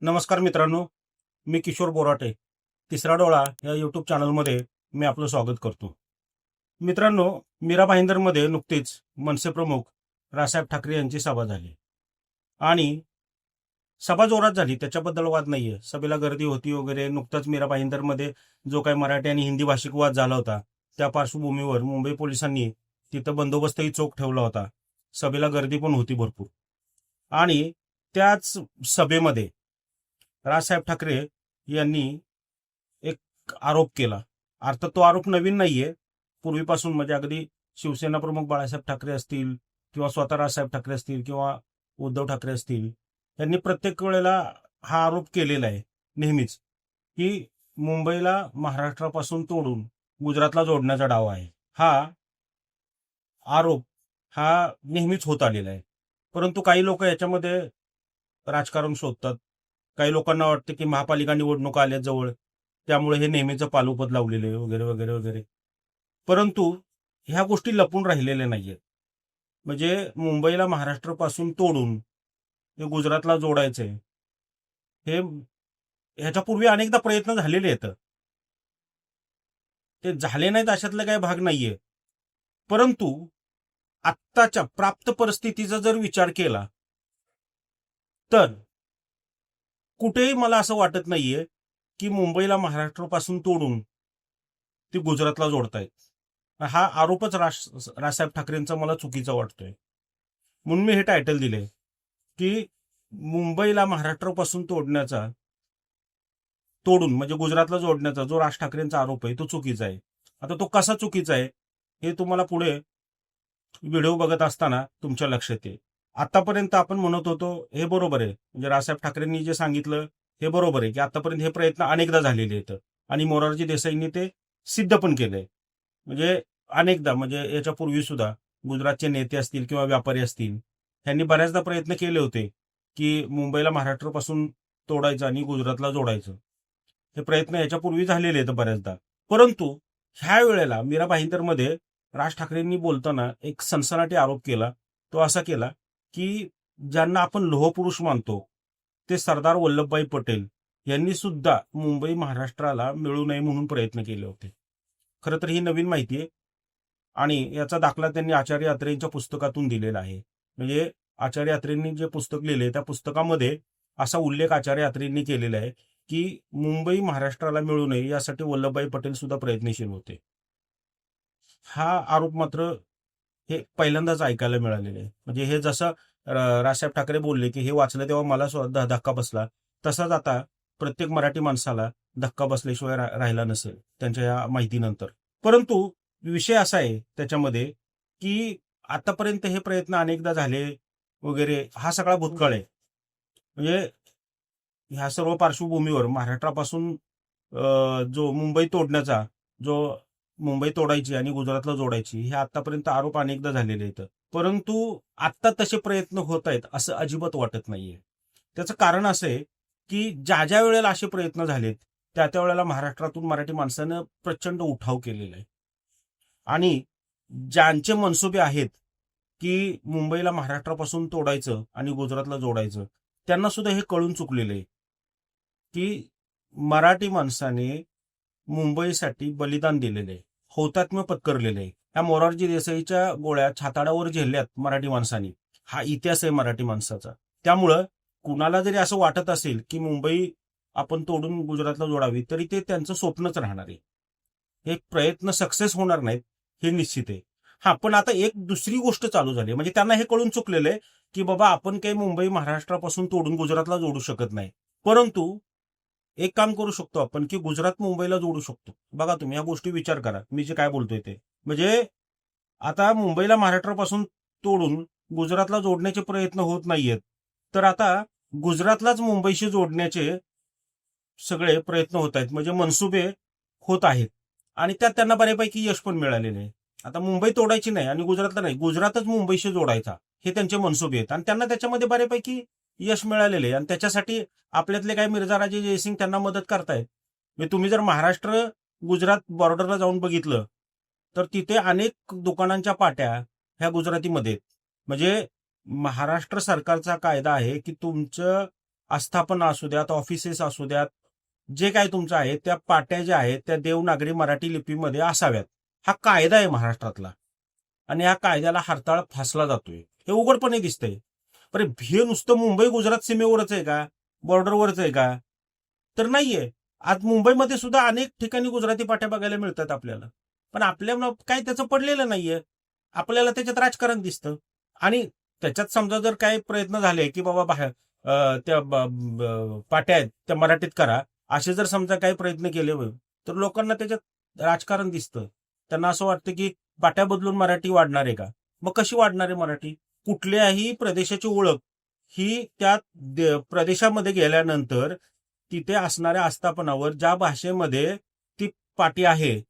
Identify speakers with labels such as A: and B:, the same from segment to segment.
A: नमस्कार मित्रांनो मी किशोर बोराटे. तिसरा डोळा या यूट्यूब चॅनलमध्ये मी आपलं स्वागत करतो. मित्रांनो मीरा भाईंदरमध्ये नुकतीच मनसे प्रमुख रासाहेब ठाकरे यांची सभा झाली. आणि सभा जोरात झाली त्याच्याबद्दल वाद नाही आहे सभेला गर्दी होती वगैरे नुकताच मीरा भाईंदरमध्ये जो काही मराठी आणि हिंदी भाषिक वाद झाला होता त्या पार्श्वभूमीवर मुंबई पोलिसांनी तिथं बंदोबस्तही चोख ठेवला होता. सभेला गर्दी पण होती भरपूर. आणि त्याच सभेमध्ये राजसाहेब ठाकरे यांनी एक आरोप केला. अर्थात तो आरोप नवीन नाहीये. पूर्वीपासून म्हणजे अगदी शिवसेना प्रमुख बाळासाहेब ठाकरे असतील किंवा स्वतः राजसाहेब ठाकरे असतील किंवा उद्धव ठाकरे असतील यांनी प्रत्येक वेळेला हा आरोप केलेला आहे नेहमीच की मुंबईला महाराष्ट्रापासून तोडून गुजरातला जोडण्याचा डाव आहे. हा आरोप हा नेहमीच होत आलेला आहे. परंतु काही लोक याच्यामध्ये राजकारण शोधतात काही लोकांना वाटतं की महापालिका निवडणुका आल्या जवळ. त्यामुळे हे नेहमीचं पालुपद लावलेलं आहे वगैरे वगैरे वगैरे. परंतु ह्या गोष्टी लपून राहिलेल्या नाहीयेत. म्हणजे मुंबईला महाराष्ट्रापासून तोडून हे गुजरातला जोडायचंय. हे ह्याच्यापूर्वी अनेकदा प्रयत्न झालेले आहेत. ते झाले नाहीत अशातला काही भाग नाहीये. परंतु आत्ताच्या प्राप्त परिस्थितीचा जर विचार केला तर कुठेही मला असं वाटत नाहीये की मुंबईला महाराष्ट्रापासून तोडून ती गुजरातला जोडतायत. हा आरोपच राज राजसाहेब ठाकरेंचा मला चुकीचा वाटतोय. म्हणून मी हे टायटल दिले की मुंबईला महाराष्ट्रापासून तोडण्याचा तोडून म्हणजे गुजरातला जोडण्याचा जो राज ठाकरेंचा आरोप आहे तो चुकीचा आहे. आता तो कसा चुकीचा आहे हे तुम्हाला पुढे व्हिडिओ बघत असताना तुमच्या लक्षात येईल. आतापर्यंत आपण म्हणत होतो हे बरोबर आहे. म्हणजे राजसाहेब ठाकरेंनी जे सांगितलं हे बरोबर आहे की आतापर्यंत हे प्रयत्न अनेकदा झालेले आहेत. आणि मोरारजी देसाईंनी ते सिद्ध पण केलंय. म्हणजे अनेकदा म्हणजे याच्यापूर्वी सुद्धा गुजरातचे नेते असतील किंवा व्यापारी असतील यांनी बऱ्याचदा प्रयत्न केले होते की मुंबईला महाराष्ट्रापासून तोडायचं आणि गुजरातला जोडायचं. हे प्रयत्न याच्यापूर्वी झालेले आहेत बऱ्याचदा. परंतु ह्या वेळेला मीरा भाईंदरमध्ये राज ठाकरेंनी बोलताना एक सनसनाटी आरोप केला तो असा केला की ज्यांना आपण लोहपुरुष मानतो ते सरदार वल्लभभाई पटेल यांनी सुद्धा मुंबई महाराष्ट्राला मिळू नये म्हणून प्रयत्न केले होते. खरं तर ही नवीन माहिती आहे आणि याचा दाखला त्यांनी आचार्य यात्रेंच्या पुस्तकातून दिलेला आहे. म्हणजे आचार्य यात्रेंनी जे पुस्तक लिहिले त्या पुस्तकामध्ये असा उल्लेख आचार्य यात्रेंनी केलेला आहे की मुंबई महाराष्ट्राला मिळू नये यासाठी वल्लभभाई पटेल सुद्धा प्रयत्नशील होते. हा आरोप मात्र हे पहिल्यांदाच ऐकायला मिळालेले. आहे म्हणजे हे जसं राजसाहेब ठाकरे बोलले की हे वाचलं तेव्हा मला सुद्धा धक्का बसला. तसाच आता प्रत्येक मराठी माणसाला धक्का बसल्याशिवाय राहिला नसेल त्यांच्या या माहितीनंतर. परंतु विषय असा आहे त्याच्यामध्ये की आतापर्यंत हे प्रयत्न अनेकदा झाले वगैरे हा सगळा भूतकाळ आहे. म्हणजे ह्या सर्व पार्श्वभूमीवर महाराष्ट्रापासून जो मुंबई तोडण्याचा जो मुंबई तोडायची आणि गुजरातला जोडायची हे आतापर्यंत आरोप अनेकदा झालेले आहेत. परंतु आता तसे प्रयत्न होत आहेत असं अजिबात वाटत नाहीये. त्याचं कारण असं आहे की ज्या ज्या वेळेला असे प्रयत्न झालेत त्या त्या वेळेला महाराष्ट्रातून मराठी माणसानं प्रचंड उठाव केलेला आहे. आणि ज्यांचे मनसुबे आहेत की मुंबईला महाराष्ट्रापासून तोडायचं आणि गुजरातला जोडायचं त्यांना सुद्धा हे कळून चुकलेलं आहे की मराठी माणसाने मुंबईसाठी बलिदान दिलेले आहे. हौतात्म्य पत्करलेले आहे. या मोरारजी देसाईच्या गोळ्या छाताडावर झेलल्यात मराठी माणसांनी. हा इतिहास आहे मराठी माणसाचा. त्यामुळं कुणाला जरी असं वाटत असेल की मुंबई आपण तोडून गुजरातला जोडावी तरी ते त्यांचं स्वप्नच राहणार आहे. हे प्रयत्न सक्सेस होणार नाहीत हे निश्चित आहे. हा पण आता एक दुसरी गोष्ट चालू झाली म्हणजे त्यांना हे कळून चुकलेलं आहे की बाबा आपण काही मुंबई महाराष्ट्रापासून तोडून गुजरातला जोडू शकत नाही. परंतु एक काम करू शकतो आपण की गुजरात मुंबईला जोडू शकतो. बघा तुम्ही या गोष्टी विचार करा. मी जे काय बोलतोय ते. म्हणजे आता मुंबईला महाराष्ट्रापासून तोडून गुजरातला जोडण्याचे प्रयत्न होत नाहीयेत. तर आता गुजरातलाच मुंबईशी जोडण्याचे सगळे प्रयत्न होत आहेत. म्हणजे मनसुबे होत आहेत. आणि त्यात त्यांना बऱ्यापैकी यश पण मिळालेले आहे. आता मुंबई तोडायची नाही आणि गुजरातला नाही. गुजरातच मुंबईशी जोडायचा. हे त्यांचे मनसुबे आहेत. आणि त्यांना त्याच्यामध्ये बऱ्यापैकी यश मिळालेले आहे. आणि त्याच्यासाठी आपल्यातले काही मिर्झाराजे जयसिंग त्यांना मदत करतायत. म्हणजे तुम्ही जर महाराष्ट्र गुजरात बॉर्डरला जाऊन बघितलं तर तिथे अनेक दुकानांच्या पाट्या ह्या गुजरातीमध्ये म्हणजे महाराष्ट्र सरकारचा कायदा आहे की तुमचं आस्थापना असू द्यात ऑफिसेस असू द्यात जे काय तुमचं आहे त्या पाट्या ज्या आहेत त्या देवनागरी मराठी लिपीमध्ये असाव्यात. हा कायदा आहे महाराष्ट्रातला. आणि या कायद्याला हरताळ फासला जातोय. हे उघडपणे दिसतंय. अरे हे नुसतं मुंबई गुजरात सीमेवरच आहे का? बॉर्डरवरच आहे का? तर नाहीये. आज मुंबईमध्ये सुद्धा अनेक ठिकाणी गुजराती पाट्या बघायला मिळतात आपल्याला. पण आपल्याला काय त्याचं पडलेलं नाहीये. आपल्याला त्याच्यात राजकारण दिसतं. आणि त्याच्यात समजा जर काही प्रयत्न झाले की बाबा बाहेर त्या पाट्या आहेत त्या मराठीत करा. असे जर समजा काही प्रयत्न केले तर लोकांना त्याच्यात राजकारण दिसतं. त्यांना असं वाटतं की पाट्या बदलून मराठी वाढणार आहे का? मग कशी वाढणार आहे मराठी? कुठल्याही प्रदेशाची ओळख ही त्या प्रदेशामध्ये गेल्यानंतर तिथे असणाऱ्या आस्थापनावर ज्या भाषेमध्ये ती पाटी आहे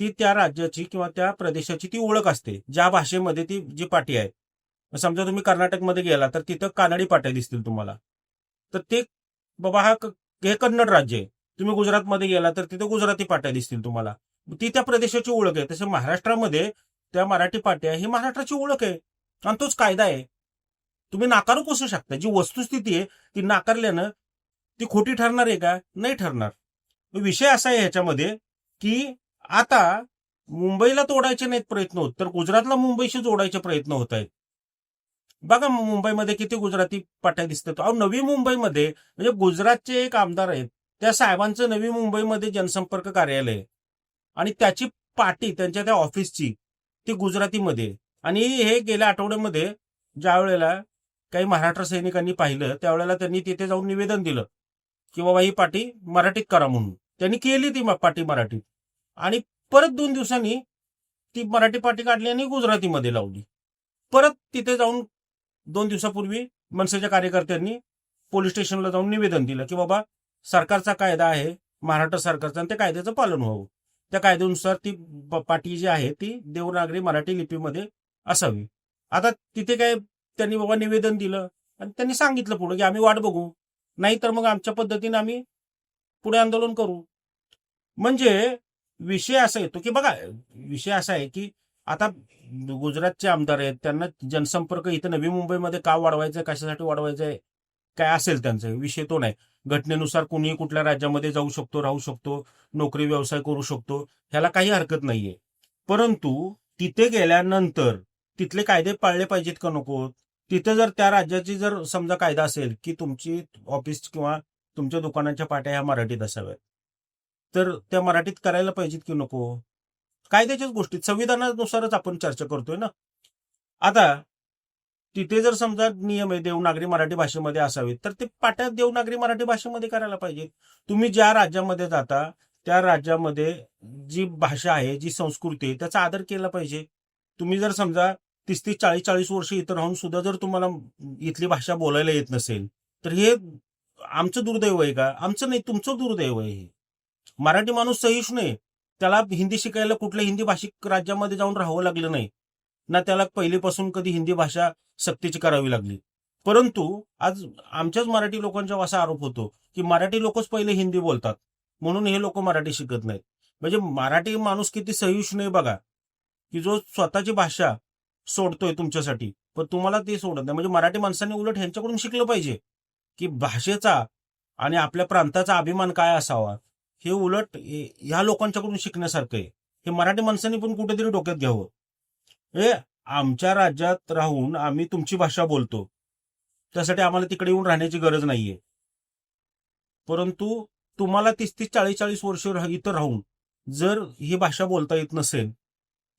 A: ती त्या राज्याची किंवा त्या प्रदेशाची ती ओळख असते. ज्या भाषेमध्ये ती जी पाटी आहे. समजा तुम्ही कर्नाटकमध्ये गेला तर तिथं कानडी पाट्या दिसतील तुम्हाला. तर ते बाबा हा हे कन्नड राज्य आहे. तुम्ही गुजरातमध्ये गेला तर तिथे गुजराती पाट्या दिसतील तुम्हाला. ती त्या प्रदेशाची ओळख आहे. तसं महाराष्ट्रामध्ये त्या मराठी पाट्या ही महाराष्ट्राची ओळख आहे. आणि तोच कायदा आहे. तुम्ही नाकारू कसू शकता. जी वस्तुस्थिती आहे ती नाकारल्यानं ती खोटी ठरणार आहे का? नाही ठरणार. विषय असा आहे ह्याच्यामध्ये की आता मुंबईला तोडायचे नाहीत प्रयत्न होत तर गुजरातला मुंबईशी जोडायचे प्रयत्न होत आहेत. बघा मुंबईमध्ये किती गुजराती पाट्या दिसतात. अहो नवी मुंबईमध्ये म्हणजे गुजरातचे एक आमदार आहेत त्या साहेबांचं नवी मुंबईमध्ये जनसंपर्क कार्यालय आणि त्याची पाटी त्यांच्या त्या ऑफिसची ती गुजरातीमध्ये आणि हे गेल्या आठवड्यामध्ये ज्या वेळेला काही महाराष्ट्र सैनिकांनी पाहिलं त्यावेळेला त्यांनी तिथे जाऊन निवेदन दिलं की बाबा ही पाटी मराठीत करा म्हणून. त्यांनी केली ती म- पाटी मराठीत. आणि परत दोन दिवसांनी ती मराठी पाटी काढली आणि गुजरातीमध्ये लावली. परत तिथे जाऊन दोन दिवसापूर्वी मनसेच्या कार्यकर्त्यांनी पोलीस स्टेशनला जाऊन निवेदन दिलं की बाबा सरकारचा कायदा आहे महाराष्ट्र सरकारचा आणि त्या कायद्याचं पालन व्हावं. त्या कायद्यानुसार ती प- पाटी जी आहे ती देवनागरी मराठी लिपीमध्ये असावी. आता तिथे काय त्यांनी बाबा निवेदन दिलं आणि त्यांनी सांगितलं पुढे की आम्ही वाट बघू. नाही तर मग आमच्या पद्धतीने आम्ही पुढे आंदोलन करू. म्हणजे विषय असा येतो की बघा विषय असा आहे की आता गुजरातचे आमदार आहेत त्यांना जनसंपर्क इथं नवी मुंबईमध्ये का वाढवायचं कशासाठी वाढवायचं आहे काय असेल त्यांचा? विषय तो नाही. घटनेनुसार कुणीही कुठल्या राज्यामध्ये जाऊ शकतो राहू शकतो नोकरी व्यवसाय करू शकतो ह्याला काही हरकत नाहीये. परंतु तिथे गेल्यानंतर तिथले कायदे पाळले पाहिजेत का नको? तिथे जर त्या राज्याची जर समजा कायदा असेल की तुमची ऑफिस किंवा तुमच्या दुकानाच्या पाट्या ह्या मराठीत असाव्यात तर त्या मराठीत करायला पाहिजेत की नको? कायद्याच्याच गोष्टीत संविधानानुसारच आपण चर्चा करतोय ना? आता तिथे जर समजा नियम आहे देवनागरी मराठी भाषेमध्ये असावेत तर ते पाट्या देवनागरी मराठी भाषेमध्ये करायला पाहिजे तुम्ही ज्या राज्यामध्ये जाता त्या राज्यामध्ये जी भाषा आहे जी संस्कृती आहे त्याचा आदर केला पाहिजे. तुम्ही जर समजा तीस तीस चाळीस चाळीस वर्ष इथं राहून सुद्धा जर तुम्हाला इथली भाषा बोलायला येत नसेल तर हे आमचं दुर्दैव आहे का? आमचं नाही तुमचं दुर्दैव आहे हे. मराठी माणूस सहिष्णू आहे. त्याला हिंदी शिकायला कुठल्या हिंदी भाषिक राज्यामध्ये जाऊन राहावं लागलं नाही. ना त्याला पहिलीपासून कधी हिंदी भाषा सक्तीची करावी लागली. परंतु आज आमच्याच मराठी लोकांच्या असा आरोप होतो की मराठी लोकच पहिले हिंदी बोलतात. म्हणून हे लोक मराठी शिकत नाहीत. म्हणजे मराठी माणूस किती सहिष्णू आहे बघा की जो स्वतःची भाषा सोडतोय तुमच्यासाठी. पण तुम्हाला ते सोडत नाही. म्हणजे मराठी माणसांनी उलट ह्यांच्याकडून शिकलं पाहिजे की भाषेचा आणि आपल्या प्रांताचा अभिमान काय असावा हे उलट ह्या लोकांच्याकडून शिकण्यासारखं आहे. हे मराठी माणसांनी पण कुठेतरी डोक्यात घ्यावं. हे आमच्या राज्यात राहून आम्ही तुमची भाषा बोलतो. त्यासाठी आम्हाला तिकडे येऊन राहण्याची गरज नाहीये. परंतु तुम्हाला तीस तीस चाळीस चाळीस वर्ष इथं राहून जर ही भाषा बोलता येत नसेल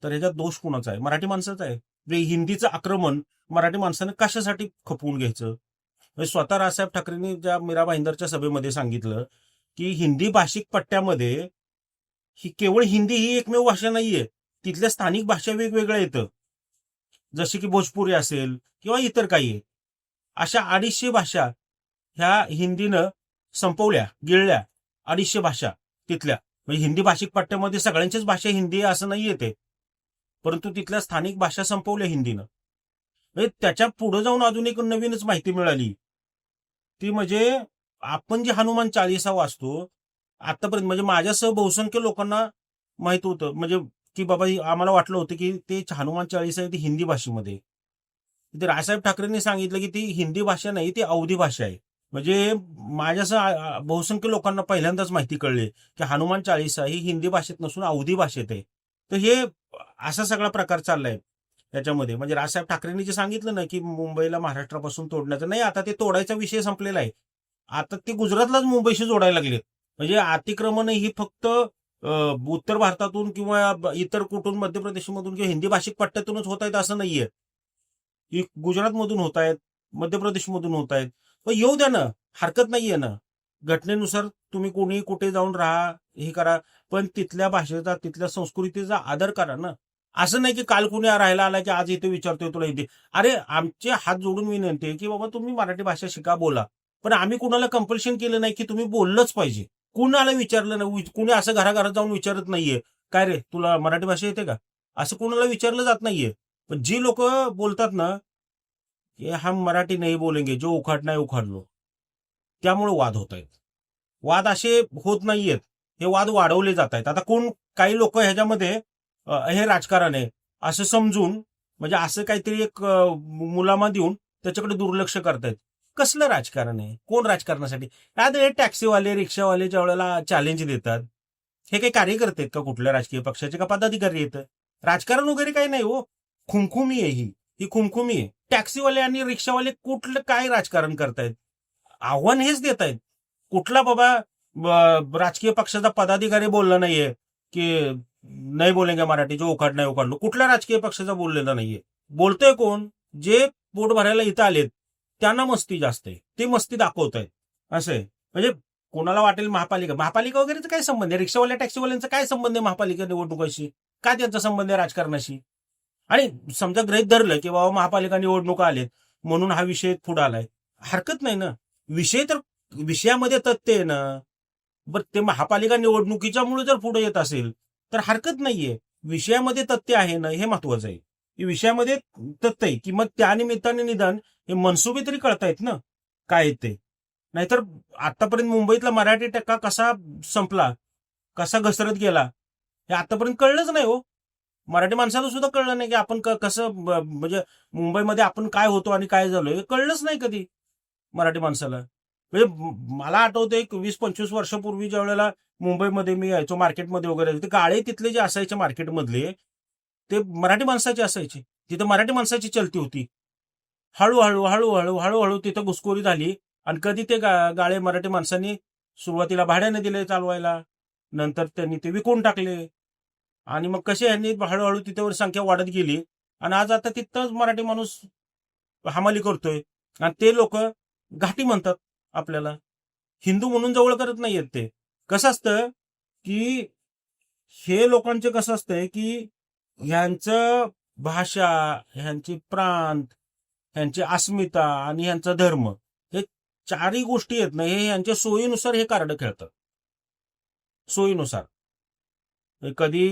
A: तर ह्याच्यात दोष कुणाचा आहे? मराठी माणसाचा आहे. हिंदीचं आक्रमण मराठी माणसाने कशासाठी खपवून घ्यायचं? म्हणजे स्वतः राजसाहेब ठाकरेंनी ज्या मीरा भाईंदरच्या सभेमध्ये सांगितलं की हिंदी भाषिक पट्ट्यामध्ये ही केवळ हिंदी ही एकमेव भाषा नाहीये तिथल्या स्थानिक भाषा वेगवेगळ्या येतं. जसे की भोजपुरी असेल किंवा इतर काही. आहे. अशा अडीचशे भाषा ह्या हिंदीनं संपवल्या गिळल्या अडीचशे भाषा तिथल्या. म्हणजे हिंदी भाषिक पट्ट्यामध्ये सगळ्यांचीच भाषा हिंदी आहे असं नाही येते परंतु तिथल्या स्थानिक भाषा संपवल्या हिंदीनं. म्हणजे त्याच्या पुढे जाऊन अजून एक नवीनच माहिती मिळाली. ती म्हणजे आपण जे हनुमान चाळीसा वाचतो आतापर्यंत म्हणजे माझ्यासह बहुसंख्य लोकांना माहीत होतं. म्हणजे की बाबा आम्हाला वाटलं होतं की ते हनुमान चाळीसा आहे ती हिंदी भाषेमध्ये. ते राजसाहेब ठाकरेंनी सांगितलं की ती हिंदी भाषा नाही ती अवधी भाषा आहे. म्हणजे माझ्यासह बहुसंख्य लोकांना पहिल्यांदाच माहिती कळली की हनुमान चाळीसा ही हिंदी भाषेत नसून अवधी भाषेत आहे. तर हे असा सगळा प्रकार चाललाय त्याच्यामध्ये म्हणजे राजसाहेब ठाकरेंनी जे सांगितलं ना की मुंबईला महाराष्ट्रापासून तोडण्याचं नाही आता ते तोडायचा विषय संपलेला आहे. आता ते गुजरातलाच मुंबईशी जोडायला लागलेत. म्हणजे अतिक्रमण ही फक्त उत्तर भारतातून किंवा इतर कुठून मध्य प्रदेशमधून किंवा हिंदी भाषिक पट्ट्यातूनच होत आहेत असं नाहीये. गुजरातमधून होत आहेत मध्य प्रदेशमधून होत आहेत. पण येऊ द्या ना हरकत नाहीये ना. घटनेनुसार तुम्ही कोणी कुठे जाऊन राहा हे करा. पण तिथल्या भाषेचा तिथल्या संस्कृतीचा आदर करा ना. असं नाही की काल कुणी राहायला आला की आज इथे विचारतोय तुला इथे. अरे आमचे हात जोडून विनंती आहे की बाबा तुम्ही मराठी भाषा शिका बोला. पण आम्ही कुणाला कंपल्शन केलं नाही की तुम्ही बोललंच पाहिजे. कुणाला विचारलं नाही कुणी असं घराघरात जाऊन विचारत नाहीये. काय रे तुला मराठी भाषा येते का? असं कुणाला विचारलं जात नाहीये. पण जी लोक बोलतात ना की हम मराठी नाही बोलेंगे जो उखाडणार उखाडलो. त्यामुळे वाद होत आहेत. वाद असे होत नाहीयेत. हे वाद वाढवले जात आहेत. आता कोण काही लोक ह्याच्यामध्ये हे राजकारण आहे. असं समजून म्हणजे असं काहीतरी एक मुलामा देऊन त्याच्याकडे दुर्लक्ष करतायत. कसलं राजकारण आहे? कोण राजकारणासाठी? आता हे टॅक्सीवाले रिक्षावाले ज्या वेळेला चॅलेंज देतात हे काही कार्यकर्ते आहेत का कुठल्या राजकीय पक्षाचे का पदाधिकारी येत राजकारण वगैरे काही नाही हो. खुमखुमी आहे ही. ही खुमखुमी आहे. टॅक्सीवाले आणि रिक्षावाले कुठलं काय राजकारण करतायत? आव्हान हेच देत आहेत कुठला बाबा राजकीय पक्षाचा पदाधिकारी बोलला नाहीये की नाही बोलेंगे मराठी जो उखाड नाही उखाडलो. कुठल्या राजकीय पक्षाचा बोललेला नाहीये. बोलतोय कोण? जे पोट भरायला इथं आलेत त्यांना मस्ती जास्त आहे. ते मस्ती दाखवत आहेत असे म्हणजे कोणाला वाटेल महापालिका? महापालिका वगैरेचा काय संबंध आहे? रिक्षावाल्या टॅक्सीवाल्यांचा काय संबंध आहे महापालिका निवडणुकाशी? काय त्यांचा संबंध आहे राजकारणाशी? आणि समजा ग्रहित धरलं की बाबा महापालिका निवडणुका आलेत म्हणून हा विषय पुढे आलाय. हरकत नाही ना. विषय तर विषयामध्ये तथ्य आहे ना. बरं ते महापालिका निवडणुकीच्या मुळे जर पुढे येत असेल तर हरकत नाहीये. विषयामध्ये तथ्य आहे ना हे महत्वाचं आहे. विषयामध्ये तथ्य आहे की मग त्या निमित्ताने निदान हे मनसुबे तरी कळतायत ना. काय ते? नाहीतर आतापर्यंत मुंबईतला मराठी टक्का कसा संपला? कसा घसरत गेला? हे आतापर्यंत कळलंच नाही हो. मराठी माणसाला सुद्धा कळलं नाही की आपण कसं म्हणजे मुंबईमध्ये आपण काय होतो आणि काय झालो हे कळलंच नाही कधी. मराठी माणसाला. म्हणजे मला आठवतं एक वीस पंचवीस वर्षापूर्वी ज्या वेळेला मुंबईमध्ये मी यायचो मार्केटमध्ये वगैरे ते गाळे तिथले जे असायचे मार्केटमधले ते मराठी माणसाचे असायचे. तिथं मराठी माणसाची चलती होती. हळूहळू हळूहळू हळूहळू तिथं घुसखोरी झाली आणि कधी ते गाळे मराठी माणसांनी सुरुवातीला भाड्याने दिले चालवायला नंतर त्यांनी ते विकून टाकले. आणि मग कसे यांनी हळूहळू तिथेवर संख्या वाढत गेली आणि आज आता तिथंच मराठी माणूस हमाली करतोय. आणि ते लोक घाटी म्हणतात. आपल्याला. हिंदू म्हणून जवळ करत नाहीयेत ते. कसं असतं की हे लोकांचे कसं असतंय की ह्यांचं भाषा ह्यांची प्रांत ह्यांची अस्मिता आणि ह्यांचा धर्म हे चारही गोष्टी आहेत ना हे यांच्या सोयीनुसार हे कार्ड खेळतात. सोयीनुसार. कधी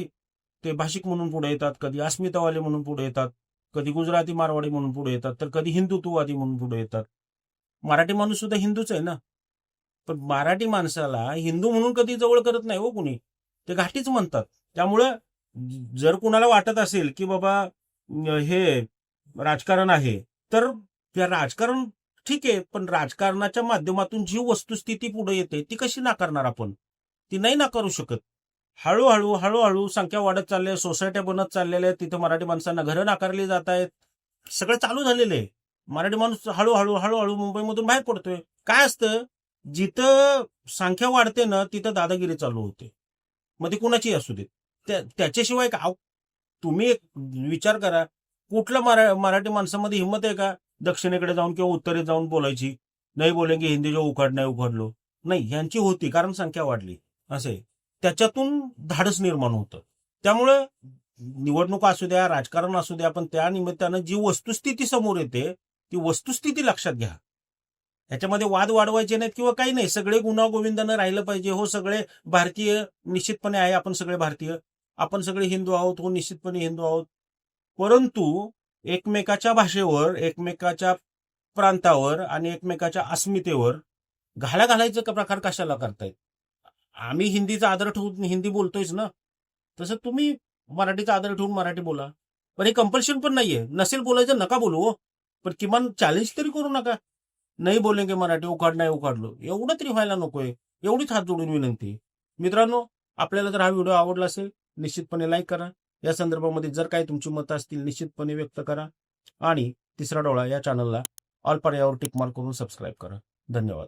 A: ते भाषिक म्हणून पुढे येतात कधी अस्मितावाले म्हणून पुढे येतात कधी गुजराती मारवाडी म्हणून पुढे येतात तर कधी हिंदुत्ववादी म्हणून पुढे येतात. मराठी माणूस सुद्धा हिंदूच आहे ना. पण मराठी माणसाला हिंदू म्हणून कधी जवळ करत नाही हो कुणी. ते घाटीच म्हणतात. त्यामुळं जर कुणाला वाटत असेल की बाबा हे राजकारण आहे तर त्या राजकारण ठीक आहे पण राजकारणाच्या माध्यमातून जी वस्तुस्थिती पुढे येते ती कशी नाकारणार आपण? ती नाही नाकारू शकत. हळूहळू हळूहळू संख्या वाढत चालल्या सोसायट्या बनत चाललेल्या आहेत तिथं मराठी माणसांना घरं नाकारली जात आहेत. सगळं चालू झालेलं आहे. मराठी माणूस हळूहळू हळूहळू मुंबईमधून बाहेर पडतोय. काय असतं? जिथं संख्या वाढते ना तिथं दादागिरी चालू होते. मग ते कुणाची असू दे त्याच्याशिवाय का? तुम्ही एक विचार करा. कुठल्या मरा मराठी माणसामध्ये हिंमत आहे का? दक्षिणेकडे जाऊन किंवा उत्तरेत जाऊन बोलायची. नाही बोलेंगे हिंदी जो उघड नाही उघडलो नाही यांची होती कारण संख्या वाढली. असे त्याच्यातून धाडस निर्माण होतं. त्यामुळं निवडणुका असू द्या राजकारण असू द्या पण त्या निमित्तानं जी वस्तुस्थिती समोर येते ती वस्तुस्थिती लक्षात घ्या. ह्याच्यामध्ये वाद वाढवायचे नाहीत किंवा काही नाही. सगळे गुन्हा गोविंदानं राहिलं पाहिजे. हो सगळे भारतीय निश्चितपणे आहे. आपण सगळे भारतीय. आपण सगळे हिंदू आहोत. हो निश्चितपणे हिंदू आहोत. परंतु एकमेकाच्या भाषेवर एकमेकाच्या प्रांतावर आणि एकमेकाच्या अस्मितेवर घाला घालायचं का प्रकार कशाला करतायत? आम्ही हिंदीचा आदर ठेवून हिंदी बोलतोयच ना? तसं तुम्ही मराठीचा आदर ठेवून मराठी बोला. पण हे कंपल्शन पण नाहीये. नसेल बोलायचं नका बोलू हो. पण किमान चॅलेंज तरी करू नका. नाही बोलेंगे मराठी उखाड नाही उखाडलो. एवढं तरी व्हायला नकोय. एवढीच हात जोडून विनंती. मित्रांनो आपल्याला जर हा व्हिडिओ आवडला असेल निश्चितपणे लाईक करा. या संदर्भामध्ये जर काही तुमची मतं असतील निश्चितपणे व्यक्त करा. आणि तिसरा डोळा या चॅनलला ऑल पर्यायावर टिक मार्क करून सबस्क्राईब करा. धन्यवाद.